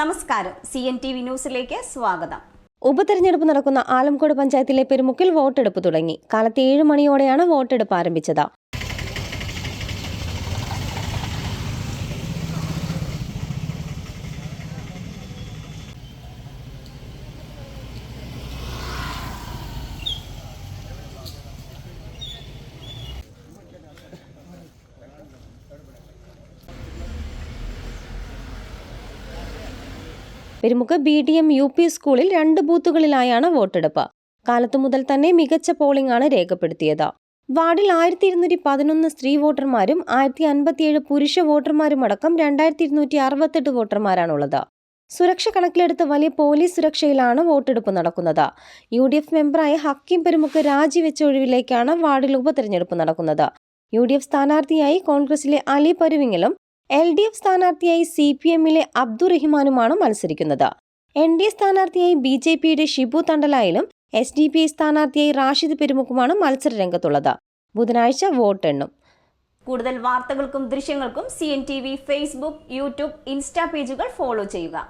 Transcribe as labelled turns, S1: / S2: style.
S1: നമസ്കാരം. C N T V ന്യൂസിലേക്ക് സ്വാഗതം.
S2: ഉപതെരഞ്ഞെടുപ്പ് നടക്കുന്ന ആലംകോട് പഞ്ചായത്തിലെ പെരുമുക്കിൽ വോട്ടെടുപ്പ് തുടങ്ങി. കാലത്ത് ഏഴ് മണിയോടെയാണ് വോട്ടെടുപ്പ് ആരംഭിച്ചത്. Perumukku B D M U P സ്കൂളിൽ രണ്ട് ബൂത്തുകളിലായാണ് വോട്ടെടുപ്പ്. കാലത്തു മുതൽ തന്നെ മികച്ച പോളിംഗ് ആണ് രേഖപ്പെടുത്തിയത്. വാർഡിൽ ആയിരത്തി ഇരുന്നൂറ്റി പതിനൊന്ന് സ്ത്രീ വോട്ടർമാരും ആയിരത്തി അൻപത്തിയേഴ് പുരുഷ വോട്ടർമാരും അടക്കം രണ്ടായിരത്തി ഇരുന്നൂറ്റി അറുപത്തെട്ട് വോട്ടർമാരാണുള്ളത്. സുരക്ഷ കണക്കിലെടുത്ത് വലിയ പോലീസ് സുരക്ഷയിലാണ് വോട്ടെടുപ്പ് നടക്കുന്നത്. യു ഡി എഫ് മെമ്പറായ ഹക്കീം പെരുമുക്ക് രാജിവെച്ച ഒഴിവിലേക്കാണ് വാർഡിൽ ഉപതെരഞ്ഞെടുപ്പ് നടക്കുന്നത്. യു ഡി എഫ് സ്ഥാനാർത്ഥിയായി കോൺഗ്രസിലെ അലി പരുവിങ്ങലും എൽ ഡി എഫ് സ്ഥാനാർത്ഥിയായി സി പി എമ്മിലെ അബ്ദുറഹിമാനുമാണ് മത്സരിക്കുന്നത്. എൻ ഡി എ സ്ഥാനാർത്ഥിയായി ബി ജെ പിയുടെ ഷിബു തണ്ടലായാലും എസ് ഡി പി ഐ സ്ഥാനാർത്ഥിയായി റാഷിദ് പെരുമുക്കുമാണ് മത്സര രംഗത്തുള്ളത് ബുധനാഴ്ച വോട്ടെണ്ണും
S1: കൂടുതൽ വാർത്തകൾക്കും ദൃശ്യങ്ങൾക്കും C N T V Facebook YouTube insta പേജുകൾ ഫോളോ ചെയ്യുക.